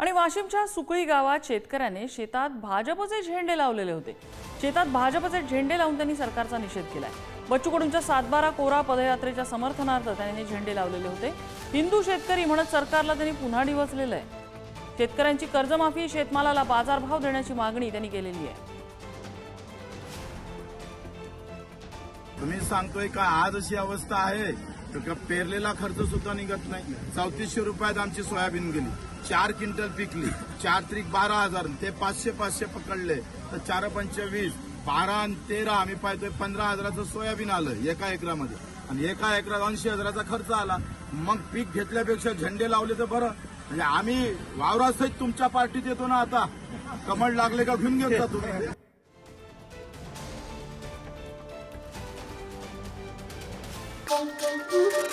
आणि वाशिमच्या सुकळी गावात शेतकऱ्याने शेतात भाजपचे झेंडे लावलेले होते. शेतात भाजपचे झेंडे लावून त्यांनी सरकारचा निषेध केलाय. बच्चू कडूंच्या सातबारा कोरा पदयात्रेच्या समर्थनार्थ त्यांनी झेंडे लावलेले होते. हिंदू शेतकरी म्हणत सरकारला त्यांनी पुन्हा डिवचलेलं आहे. शेतकऱ्यांची कर्जमाफी शेतमालाला बाजारभाव देण्याची मागणी त्यांनी केलेली आहे. तुम्ही सांगतोय का आज अशी अवस्था आहे? तर का पेरलेला खर्च सुद्धा निघत नाही. चौतीसशे रुपयात आमची सोयाबीन गेली. चार क्विंटल पिकली. चार त्रिक बारा हजार. ते पाचशे पाचशे पकडले. तर चार पंचवीस बारा आणि तेरा आम्ही पाहतोय पंधरा हजाराचं सोयाबीन आलं एका एकरामध्ये. आणि एका एकरात ऐंशी हजाराचा खर्च आला. मग पीक घेतल्यापेक्षा झेंडे लावले तर बरं. म्हणजे आम्ही वावरासहित तुमच्या पार्टीत येतो ना आता. कमळ लागले का घेऊन घेऊन तुम्ही? Boom, boom.